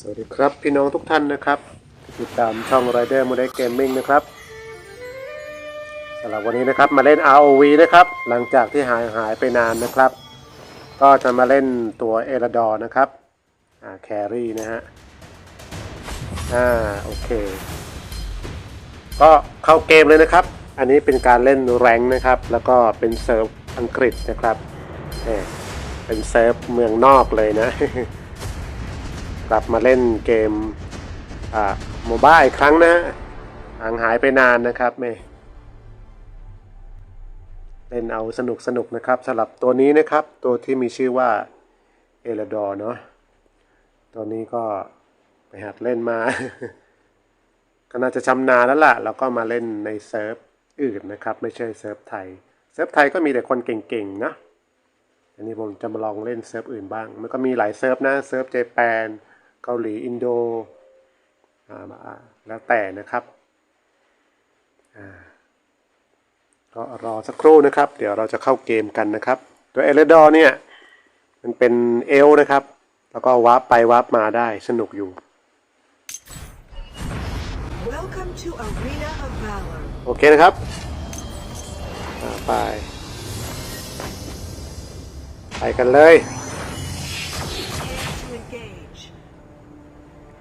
สวัสดีครับพี่น้องทุกท่านนะครับติดตามช่อง Rider m o d e l Gaming นะครับสำหรับวันนี้นะครับมาเล่น ROV นะครับหลังจากที่หายหายไปนานนะครับ ก็จะมาเล่นตัวเอราดอนะครับอ่าแครี่นะฮะอ่าโอเค ก็เข้าเกมเลยนะครับ อันนี้เป็นการเล่นแรงนะครับ แล้วก็เป็นเซิร์ฟอังกฤษนะครับเอ่อเป็นเซิร์ฟเมืองนอกเลยนะ กลับมาเล่นเกมอ่าโมบ้าอีกครั้งนะห่างหายไปนานนะครับเมเล่นเอาสนุกสนุกนะครับสำหรับตัวนี้นะครับ ตัวที่มีชื่อว่าเอลดอร์เนาะตัวนี้ก็ไปหัดเล่นมา ก็น่าจะชำนาญแล้วล่ะ แล้วก็มาเล่นในเซิร์ฟอื่นนะครับ ไม่ใช่เซิร์ฟไทย เซิร์ฟไทยก็มีแต่คนเก่งๆนะอันนี้ผมจะมาลองเล่นเซิร์ฟอื่นบ้าง มันก็มีหลายเซิร์ฟนะ เซิร์ฟเจแปน เกาหลีอินโดอ่าอ่าแล้วแต่นะครับอ่าก็รอสักครู่นะครับ เดี๋ยวเราจะเข้าเกมกันนะครับ ตัวเอเลดอร์เนี่ยมันเป็นเอลนะครับ แล้วก็วาร์ปไปวาร์ปมาได้สนุกอยู่ Welcome to Arena of Valor. โอเคนะครับอ่าไป ไปกันเลย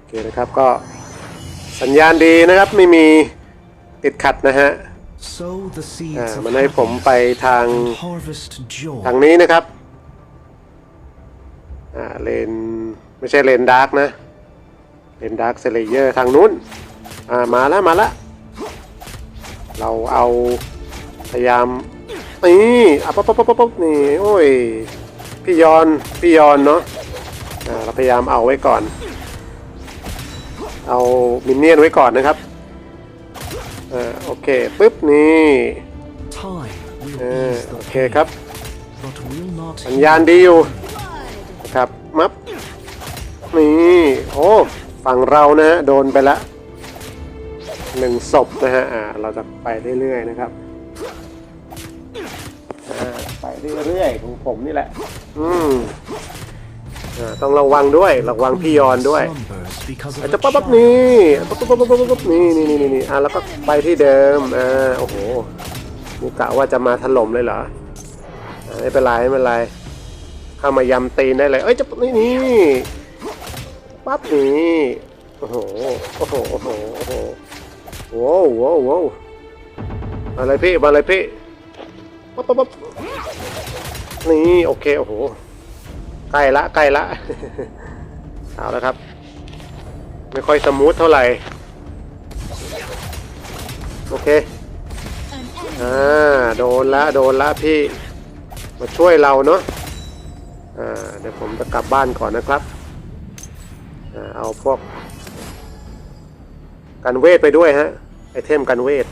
อเคนะครับก็สัญญาณดีนะครับไม่มีติดขัดนะฮะ Sow the อ่า seeds of มันให้ผมไป happiness ทาง and harvest joy. ทางนี้นะครับอ่าเลนไม่ใช่เลนดาร์กนะเลนดาร์กเซเลเยอร์ทางนู้นอ่ามาแล้วมาแล้วเราเอาพยายามนี่อะป๊อปป๊อปป๊อปป๊อปนี่โอ้ยพี่ยอนพี่ยอนเนาะอ่าเราพยายามเอาไว้ก่อน เอามินเนี่ยนไว้ก่อนนะครับอ่าโอเคปุ๊บนี่ Time will เออ ease โอ the เค pain, ครับ but will not สัญญาณดีอยู่นะครับมับนี่โอ้ฝั่งเรานะฮะโดนไปละหนึ่งศพนะฮะอ่าเราจะไปเรื่อยๆนะครับอ่าไปเรื่อยๆของผมนี่แหละ อืม อ่าต้องระวังด้วยระวังพี่ยอนด้วยอาจจะปั๊บปั๊บนี่ปั๊บปั๊บปั๊บปั๊บปั๊บนี่นี่นี่นี่อะแล้วก็ไปที่เดิมอ่าโอ้โหนี่กะว่าจะมาถล่มเลยเหรอไม่เป็นไรไม่เป็นไรเข้ามายำตีนได้เลย เอ้ยจะนี่นี่ปั๊บนี่โอ้โหโอ้โหโอ้โหโอ้โหว้าวว้วว้วมาเลยพี่มาเลยพี่ปั๊บปั๊บปั๊บนี่โอเคโอ้โห ใกล้ละใกล้ละเอาแล้วครับ ไม่ค่อยสมูทเท่าไหร่ โอเคอ่าโดนละโดนละพี่ มาช่วยเราเนาะอ่าเดี๋ยวผมจะกลับบ้านก่อนนะครับอ่าเอาพวกกันเวทไปด้วยฮะไอเทมกันเวท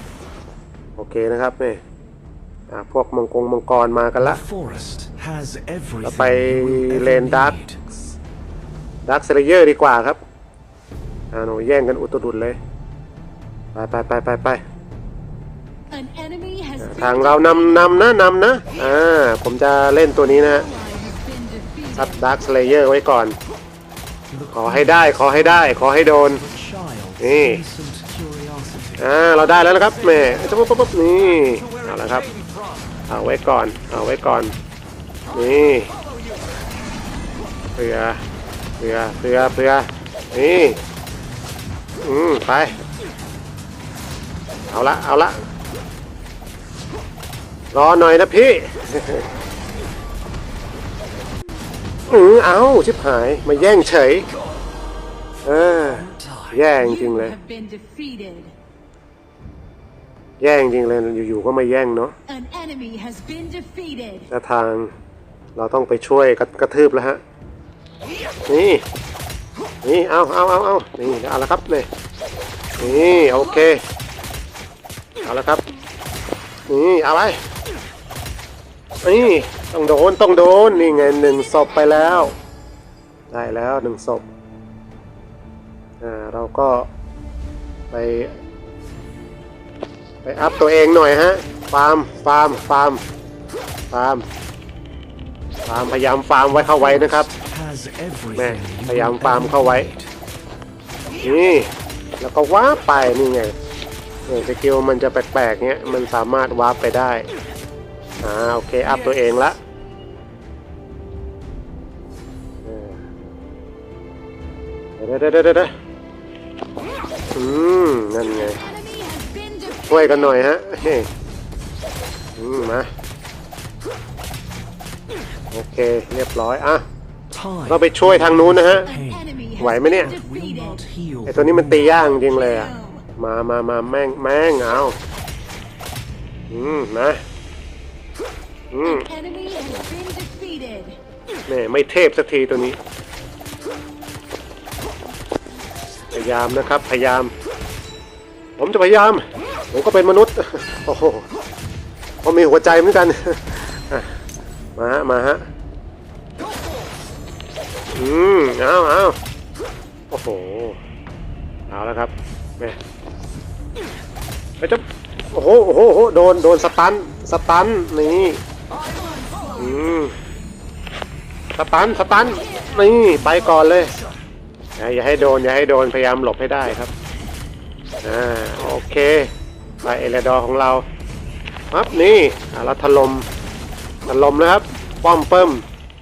โอเคนะครับนี่อ่าพวกมังกรมังกรมากันละ The forest has แล้วไป everything you will เลน ever ดาร์ก need. ดาร์กเซเลเยอร์ดีกว่าครับอ่าหนูแย่งกันอุตรุดเลย ไปไปไปไปไป An enemy has ทางเรานำนำนะนำนะ อ่า ผมจะเล่นตัวนี้นะฮะ been defeated. ซัดดาร์ s สเลเยอร์ไว้ก่อน The ขอให้ได้ขอให้ได้ ขอให้โดน child's Eh. innocent curiosity. อ่า เราได้แล้วนะครับแหม่ปุ๊บปุ๊บปุ๊บนี่ เอาละครับ เอาไว้ก่อน เอาไว้ก่อน นี่เผื่อเผื่อเผื่อเผื่อนี่อืมไป เอาละเอาละรอหน่อยนะพี่อือเอาชิบหาย มาแย่งเฉย เออ แย่งจริง You เลย have been defeated. แย่งจริงเลย อยู่ๆก็มาแย่งเนาะ An enemy has been defeated. ถ้าทาง เราต้องไปช่วยกระกระทืบแล้วฮะ นี่ นี่ เอาเอาเอาเอานี่เอาละครับเลยนี่โอเค เอาละครับ นี่เอาไปนี่ต้องโดนต้องโดน นี่ไงหนึ่งศพไปแล้ว ได้แล้วหนึ่งศพอ่าเราก็ไป ไปอัพตัวเองหน่อยฮะฟาร์มฟาร์มฟาร์มฟาร์มาร์มพยายามฟาร์มไว้เข้าไว้นะครับแม่พยายามฟาร์มเข้าไว้นี่แล้วก็วาร์ปไปนี่ไงเนี่ยสกิลมันจะแปลกๆเนี้ยมันสามารถวาร์ปไปได้อ่าโอเคอัพตัวเองละเออเดี๋ยวเดี๋ยวเดี๋ยวเดี๋ยวอืมนั่นไงช่วยกันหน่อยฮะเฮ้ยอืมมา โอเค เรียบร้อย อะ Time เราไปช่วยทางนู้นนะฮะ An enemy has ไหวไหมเนี่ย been will defeated. not heal. ไอตัวนี้มันตีย่างจริงเลยอะ มามามาแม่งแม่งเอาอืมนะอืม Enemy has been defeated. นี่ไม่เทพสักทีตัวนี้ พยายามนะครับ พยายาม ผมจะพยายาม ผมก็เป็นมนุษย์ โอ้โหผมมีหัวใจเหมือนกันอะ มาฮะ มาฮะ อืมเอาเอาโอ้โห เอาแล้วครับแม่ไปจะโอ้โหโอ้โหโอ้โหโดน โดนสตัน สตัน นี่ อืม สตัน สตัน นี่ ไปก่อนเลย อย่าให้โดน อย่าให้โดน พยายามหลบให้ได้ครับ อ่า โอเค ไปเอเลดอร์ของเราปั๊บนี่เราถล่ม ถล่มนะครับ ป้อมเปิ้ม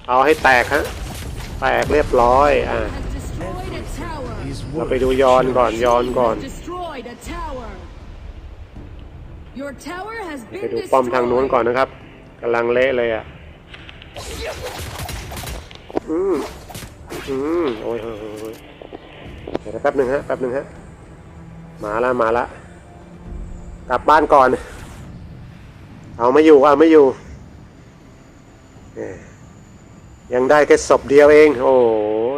เอาให้แตกฮะ แตกเรียบร้อยอ่าเราไปดูยอนก่อนยอนก่อน ไปดูป้อมทางนู้นก่อนนะครับกำลังเละเลยอะอืมอืมโอ้ยโอ้ยเดี๋ยวแป๊บหนึ่งฮะแป๊บหนึ่งฮะมาละมาละกลับบ้านก่อน เอาไม่อยู่เอาไม่อยู่ ยยังได้แค่ศพเดียวเอง โอ้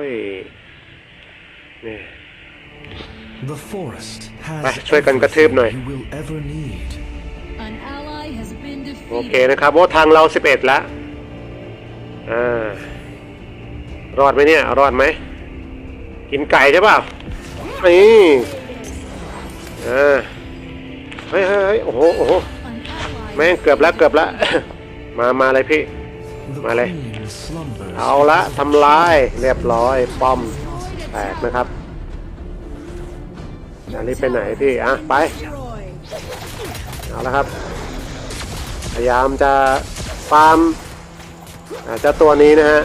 ยนี่ The forest has ไปช่วยกันกระทืบหน่อย everything you will ever need. An ally has been โอเค defeated. นะครับโอ้ทางเราสิบเอ็ดแล้วอ่ารอดไหมเนี่ย รอดไหม กินไก่ใช่เปล่านี่อ่าเฮ้ยเฮ้ยเฮ้ยโอ้โหโอ้โห An ally แม่งเกือบแล้วเกือบแล้ว มา มาเลยพี่ The Vale. queen slumbers. เอาละทำลายเรียบร้อยป้อมแตกนะครับอันนี้ไปไหนพี่อะไปเอาละครับ พยายามจะฟาร์มอาเจ้าตัวนี้นะฮะ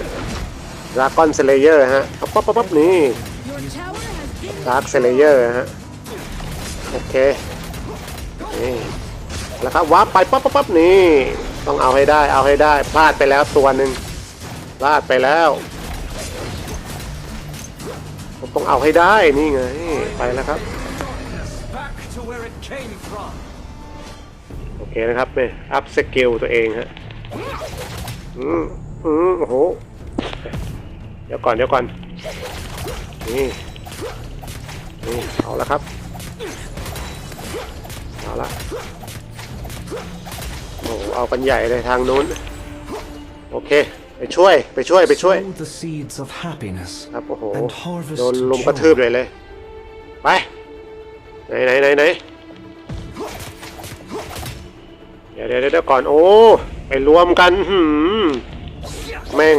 ดราก้อนเซเลเยอร์ฮะปั๊บปั๊บปั๊บปั๊บนี่ Your tower has been ดาร์คเซเลเยอร์ฮะโอเคนี่แล้วครับวาร์ปไปปั๊บปั๊บปั๊บนี่ ต้องเอาให้ได้ เอาให้ได้ พลาดไปแล้วตัวหนึ่งพลาดไปแล้วผมต้องเอาให้ได้นี่ไง ไปแล้วครับ โอเคนะครับเนี่ยอัพสกิลตัวเองฮะ อืมอืมโอ้โห เดี๋ยวก่อนเดี๋ยวก่อน นี่ นี่ เอาละครับ เอาละ โอ้โหเอากันใหญ่เลยทางนู้น โอเค ไปช่วยไปช่วยไปช่วย Sow the seeds of happiness ครับโอ้โห and harvest โดนลุมกระทืบ joy. เลยเลย ไป ไหนไหนไหนไหนเดี๋ยวเดี๋ยวเดี๋ยวก่อนโอ้ไปรวมกันหืมแม่ง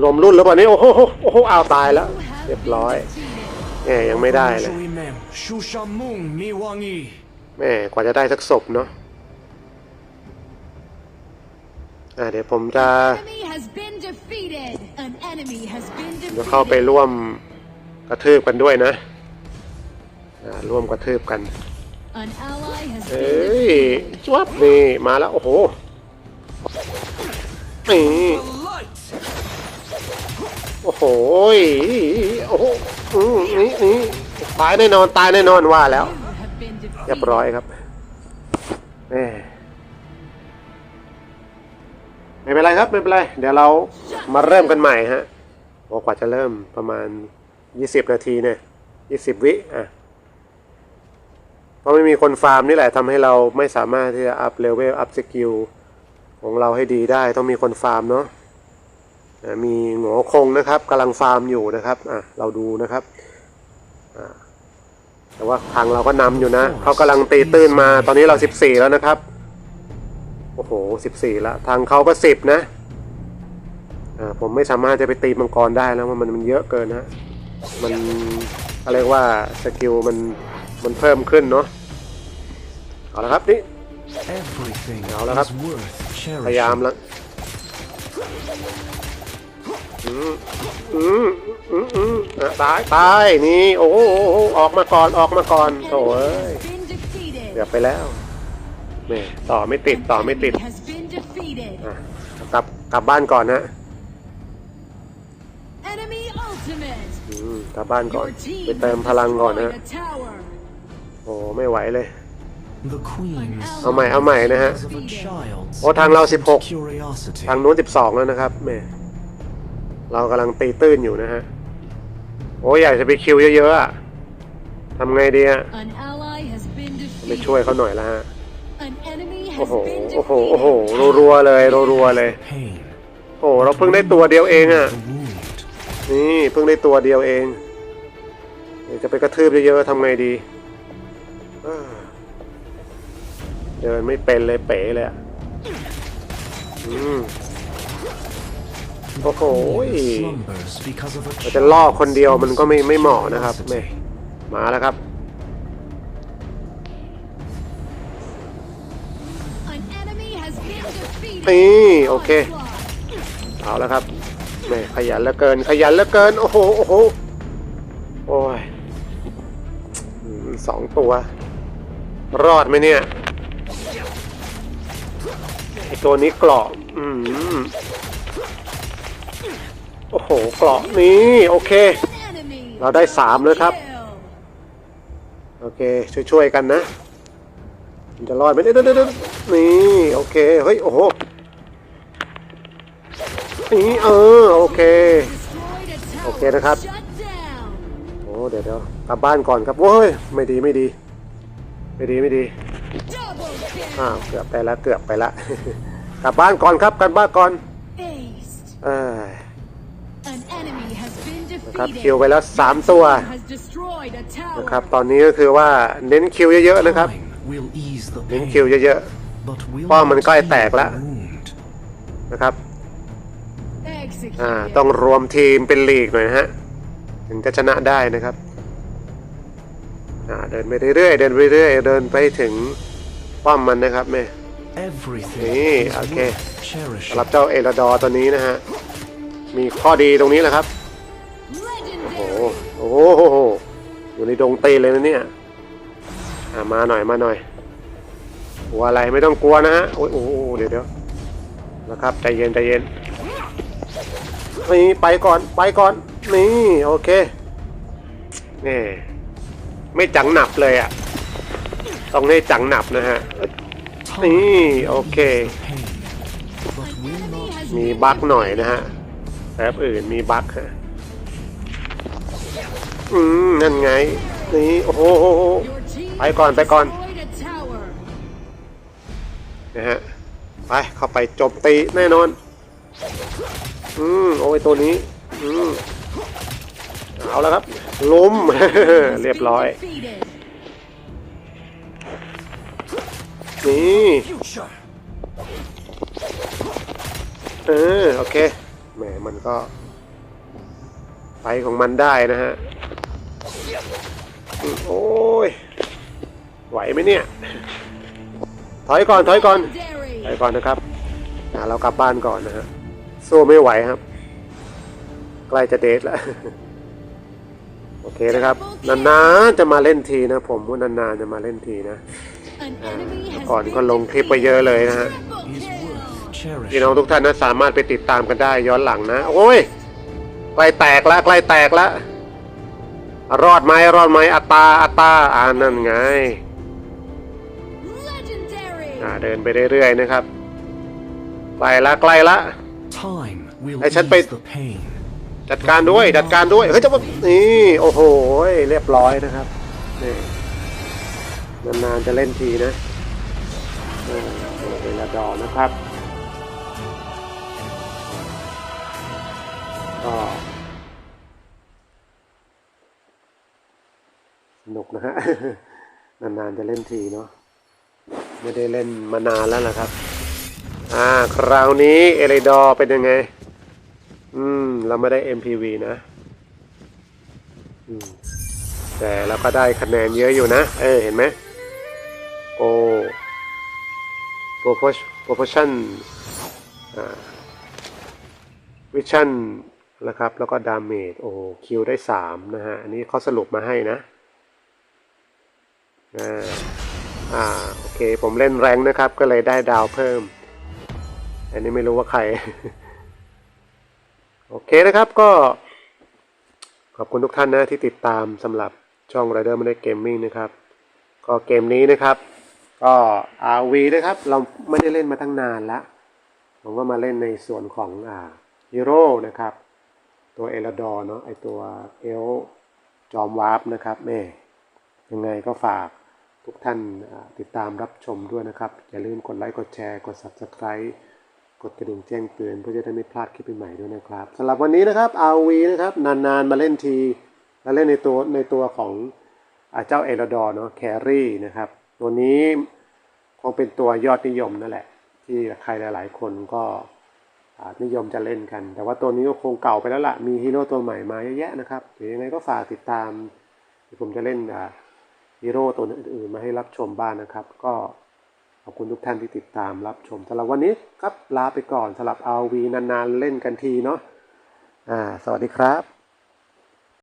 รวมรุ่นหรือเปล่านี่โอ้โหโอ้โหอ้าวตายแล้ว เรียบร้อยแม่ยังไม่ได้เลย Joimem, Shushamung Miwangi. แม่กว่าจะได้สักศพเนาะ อะเดี๋ยวผมจะ Enemy has been defeated. An enemy has been เดี๋ยวเข้าไป defeated. ร่วมกระทืบกันด้วยนะอ่าร่วมกระทืบกัน An ally has เอ้ been ย defeated. จวบนี่มาแล้ว โอ้โหนี่ The light! โอ้โหยโอ้โหอืมนี่นี่ตายแน่นอนตายแน่นอนว่าแล้ว You have been เรียบ defeated. ร้อยครับแม่ ไม่เป็นไรครับไม่เป็นไร เดี๋ยวเรามาเริ่มกันใหม่ฮะโอ้กว่าจะเริ่มประมาณ 20 นาทีเนี่ย20 วิอะเพราะไม่มีคนฟาร์มนี่แหละทำให้เราไม่สามารถที่จะอัพเลเวลอัพสกิลของเราให้ดีได้ต้องมีคนฟาร์มเนาะมีหงอคงนะครับกำลังฟาร์มอยู่นะครับอะเราดูนะครับแต่ว่าทางเราก็นำอยู่นะเขากำลังตีตื้นมาตอนนี้เรา 14 แล้วนะครับ อ้โห14แล้วทางเขาก็10นะอ่าผมไม่สามารถจะไปตีมังกรได้แล้วว่ามันมันเยอะเกินนะมันอะไรยกว่าสกิลมันมันเพิ่มขึ้นเนาะเอาละครับนี่ Everything Nào là gấp. is worth พยายาม cherishing. แล้วอืมอืมอืมอืมอะตายตายนี่โอ้โหออกมาก่อนออกมาก่อนโถ่เอ้ย Been defeated. เกือบไปแล้ว แม่ต่อไม่ติดต่อไม่ติด Has been defeated. อะกลับกลับบ้านก่อนนะ Enemy ultimate. อืมกลับบ้านก่อน Your team ไปเติมพลังก่อนนะ destroyed a tower. โอ้ไม่ไหวเลย The queen's เอาใหม่เอาใหม่นะฮะ of a child's โอ้ทางเรา 16 curiosity. ทางนู้น 12 แล้วนะครับแม่เรากำลังตีตื้นอยู่นะฮะ โอ้ยอยากจะไปคิวเยอะๆอะทำไงดีอะ An ally has been ไป defeated. ช่วยเขาหน่อยละฮะ An enemy โอ้ has โห been โอ้โห โอ้โห defeated. รัวๆเลย รัวๆเลย Pain. โอ้โหเราเพิ่งได้ตัวเดียวเองอะ The wound. นี่เพิ่งได้ตัวเดียวเองเดี๋ยวจะไปกระทืบเยอะๆทำไงดีเอ้อเดินไม่เป็นเลยเป๋เลยอะอืมโอ้โห Slumbers because of a เราจะล่อคนเดียวมันก็ไม่ไม่เหมาะนะครับแม่มาแล้วครับ นี่โอเค เอาแล้วครับแม่ขยันเหลือเกิน ขยันเหลือเกิน โอ้โห โอ้โห โอ้ยสองตัว รอดไหมเนี่ย ไอตัวนี้เกราะอืมโอ้โห เกราะนี่โอเค เราได้สามเลยครับ โอเค ช่วยๆกันนะ มันจะรอดไหมเดี๋ยวเดี๋ยวเดี๋ยวนี่โอเคเฮ้ยโอ้โหนี่เออโอเคโอเคนะครับโอ้เดี๋ยวเดี๋ยวกลับบ้านก่อนครับโอ้ยไม่ดีไม่ดี ไม่ดีไม่ดีอ้าวเกือบไปแล้วเกือบไปละกลับบ้านก่อนครับกลับบ้านก่อนเอ้ย An enemy has been นะครับคิวไปแล้วสามตัวนะครับตอนนี้ก็คือว่าเน้นคิวเยอะๆนะครับ time will ease the เน้น pain, คิวเยอะ but will ป้อมมัน not ใกล้ heal แตกแล้ว the wound. ๆนะครับ Executed. อ่าต้องรวมทีมเป็นลีกหน่อยนะฮะถึงจะชนะได้นะครับอ่าเดินไปเรื่อยๆเดินไปเรื่อยๆเดินไปถึงป้อมมันนะครับแม่ Everything Hey, is okay. worth cherishing. สำหรับเจ้าเอราดอร์ตัวนี้นะฮะมีข้อดีตรงนี้แหละครับโอ้โห Legendary. โอ้โหอยู่ในดงตีนเลยนะเนี่ย อะมาหน่อยมาหน่อยกลัวอะไรไม่ต้องกลัวนะฮะโอ้ยโอ้เดี๋ยวเดี๋ยวนะครับใจเย็นใจเย็นนี่ไปก่อนไปก่อนนี่โอเคนี่ไม่จังหนับเลยอะต้องให้จังหนับนะฮะนี่โอเค มีบั๊กหน่อยนะฮะแบบอื่นมีบั๊กฮะอืมนั่นไงนี่โอ้โห ไปก่อนไปก่อนนะฮะไปเข้าไปจมตีแน่นอน อืมโอ้ยตัวนี้อืมเอาแล้วครับล้ม เรียบร้อย นี่เออโอเคแหมมันก็ ไปของมันได้นะฮะ โอ้ย ไหวไหมเนี่ย ถอยก่อนถอยก่อน Legendary. ถอยก่อนนะครับอ่าเรากลับบ้านก่อนนะฮะสู้ไม่ไหวครับ ใกล้จะเดทแล้วโอเคนะครับ นานๆจะมาเล่นทีนะ ผมว่านานๆจะมาเล่นทีนะ An enemy has ก่อน been ก็ลงคลิปไปเยอะเลยนะฮะ Triple is kill. worth พี่น้อง cherishing. ทุกท่านนะสามารถไปติดตามกันได้ย้อนหลังนะ โอ้ยใกล้แตกแล้วใกล้แตกแล้วรอดไหมรอดไหมอัตตาอัตตาอ่านั่นไง Legendary. อ่าเดินไปเรื่อยๆนะครับใกล้ละใกล้ละ Time will ไอ้ฉันไป ease the pain, จัดการด้วยจัดการด้วยเฮ้ยจะมานี่โอ้โหเรียบร้อยนะครับนี่นานๆจะเล่นทีนะเออเวลาดอนะครับก็สนุกนะฮะ นานๆจะเล่นทีเนาะ ไม่ได้เล่นมานานแล้วนะครับ อ่า คราวนี้เอเลดอร์เป็นยังไง อืม เราไม่ได้ MPV นะอืมแต่เราก็ได้คะแนนเยอะอยู่นะ เออ เห็นไหม โอ้ proportion proportion อ่า vision นะครับ แล้วก็ damage โอ้ คิวได้ 3 นะฮะ อันนี้เขาสรุปมาให้นะ อ่า อ่า เค ผมเล่นแรงนะครับ ก็เลยได้ดาวเพิ่ม อันนี้ไม่รู้ว่าใคร โอเคนะครับก็ ขอบคุณทุกท่านนะที่ติดตามสำหรับช่อง Rider m a n e Gaming นะครับ ก็เกมนี้นะครับ ก็ RV นะครับ เราไม่ได้เล่นมาตั้งนานละผมก็มาเล่นในส่วนของอ่าฮีโร่นะครับ ตัวเอลดอร์เนาะไอตัวเอลจอมวาร์ปนะครับแม่ยังไงก็ฝาก ทุกท่านติดตามรับชมด้วยนะครับ อย่าลืมกดไลค์ กดแชร์ กด Subscribe กดกระดิ่งแจ้งเตือนเพื่อจะได้ไม่พลาดคลิปใหม่ๆด้วยนะครับสำหรับวันนี้นะครับ RV นะครับนานๆมาเล่นทีมาเล่นในตัวในตัวของอเจ้าเอลดอร์เนาะแครี่นะครับ ตัวนี้คงเป็นตัวยอดนิยมนั่นแหละ ที่ใครหลาย ๆ คนก็นิยมจะเล่นกัน แต่ว่าตัวนี้ก็คงเก่าไปแล้วล่ะ มีฮีโร่ตัวใหม่มาเยอะแยะนะครับเดี๋ยวยังไงก็ฝากติดตาม ผมจะเล่นอ่า ฮีโร่ตัวอื่นๆมาให้รับชมบ้างนะครับ ก็ขอบคุณทุกท่านที่ติดตามรับชมสำหรับวันนี้ครับลาไปก่อนสำหรับ RV นานๆเล่นกันทีเนาะอ่า สวัสดีครับ